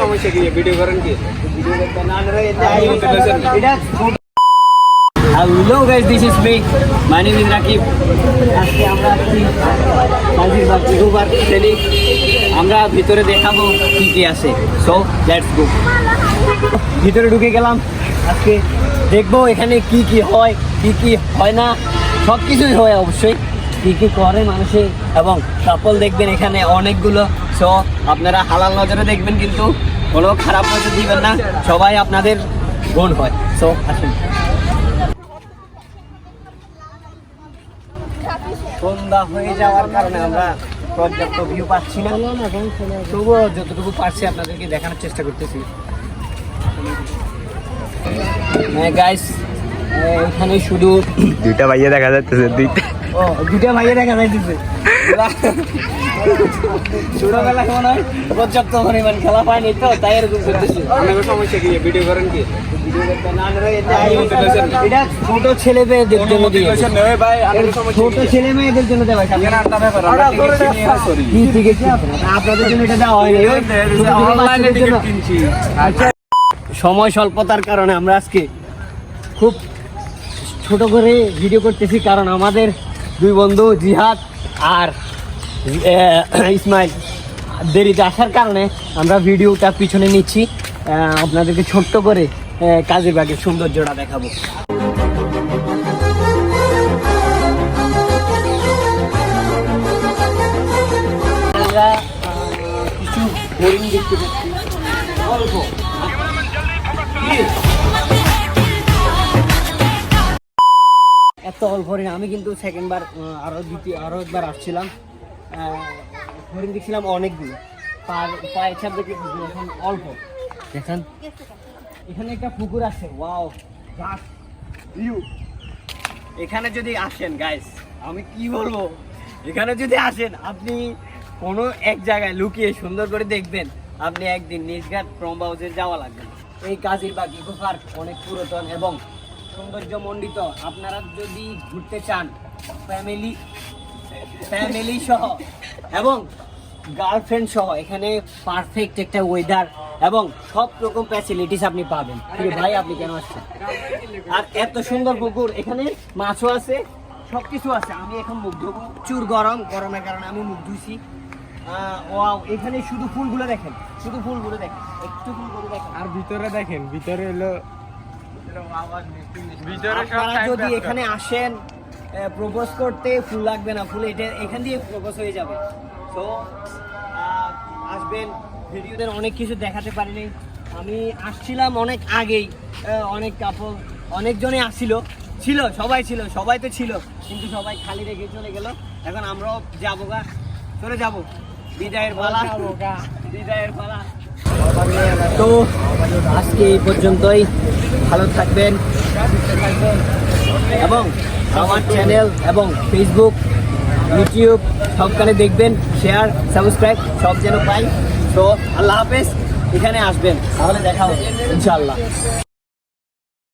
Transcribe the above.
সমস্যা কি ভিডিও করেন কি হ্যালো গাইস আমরা আমরা ভিতরে দেখাবো কি কি আছে। সো লেটস গো ভিতরে ঢুকে গেলাম। আজকে দেখব এখানে কি কি হয়, কি কি হয় না। সব কিছুই হয় অবশ্যই। কি কি করে মানুষে এবং কাপল দেখবেন এখানে অনেকগুলো সো আপনারা হালাল নজরে দেখবেন কিন্তু কোনো খারাপ নজর দিবেন না, সবাই আপনাদের বোন হয়। সো আসুন। সন্ধ্যা হয়ে যাওয়ার কারণে আমরা পর্যাপ্ত ভিউ পাচ্ছি না। তবুও যতটুকু পারছি আপনাদেরকে দেখানোর চেষ্টা করতেছি। হ্যাঁ গাইস এখানে শুধু দুইটা ভাইয়া দেখা যাচ্ছে দুইটা। ও দুটা ভাইয়া দেখা যাইতেছে। ছোটবেলা কেমন হয়? পর্যাপ্ত পরিমাণ খেলা পায়নি তো তাই এরকম করতেছি। আপনাকে সমস্যা কি? ভিডিও করেন কি? ছোট ছেলে মেয়েদের জন্য ছোট ছেলে মেয়েদের আপনাদের জন্য এটা দেওয়া হয়নি। আচ্ছা, সময় স্বল্পতার কারণে আমরা আজকে খুব ছোট করে ভিডিও করতেছি কারণ আমাদের দুই বন্ধু জিহাদ আর ইসমাইল। দেরিতে আসার কারণে আমরা ভিডিওটা পিছনে নিচ্ছি। আপনাদেরকে ছোট্ট করে আহ, কাজের বাগের সৌন্দর্যটা দেখাবো। কিছু দেখতে পাচ্ছি। অল্প এত অল্প হরিণ আমি কিন্তু সেকেন্ড বার আহ, আরও দ্বিতীয় আরও একবার আসছিলাম। হরিণ দেখছিলাম অনেকগুলো। পার পায়ের ছাপ দেখে এখন অল্প। দেখেন। এখানে একটা পুকুর আছে। Wow you. এখানে যদি আসেন গাইস আমি কি বলব? এখানে যদি আসেন আপনি কোনো এক জায়গায় লুকিয়ে সুন্দর করে দেখবেন আপনি একদিন নিজঘাট প্রম হাউসে যাওয়া লাগবে এই কাজীর বা ইকো পার্ক অনেক পুরাতন এবং সৌন্দর্যমণ্ডিত। আপনারা যদি ঘুরতে চান ফ্যামিলি ফ্যামিলি সহ এবং গার্লফ্রেন্ড সহ, এখানে পারফেক্ট একটা ওয়েদার এবং সব রকম ফ্যাসিলিটিস আপনি পাবেন। ভাই, আপনি কেন আসছেন? আর এত সুন্দর পুকুর, এখানে মাছও আছে সব কিছু আছে। আমি এখন মুখ প্রচুর গরম, গরমের কারণে আমি মুখ ধুইছি ওয়াও এখানে শুধু ফুলগুলো দেখেন, শুধু ফুলগুলো দেখেন, একটু ফুলগুলো দেখেন। আর ভিতরে দেখেন, ভিতরে হলো ভিতরে আপনারা যদি এখানে আসেন প্রপোজ করতে ফুল লাগবে না ফুল এটা এখান দিয়ে প্রপোজ হয়ে যাবে। তো আসবেন ভিডিওতে অনেক কিছু দেখাতে পারিনি। আমি আসছিলাম অনেক আগেই অনেক কাপড় অনেকজনে আসছিল। ছিল সবাই ছিল সবাই তো ছিল কিন্তু সবাই খালি রেখে চলে গেল। এখন আমরাও যাব গা চলে যাব। বিদায়ের পালা। বিদায়ের পালা। তো আজকে এই পর্যন্তই। ভালো থাকবেন এবং আমার চ্যানেল এবং ফেসবুক ইউটিউব সবখানে দেখবেন শেয়ার সাবস্ক্রাইব সব যেন পাই। তো আল্লাহ হাফেজ, এখানে আসবেন। তাহলে দেখা হবে, ইনশাআল্লাহ।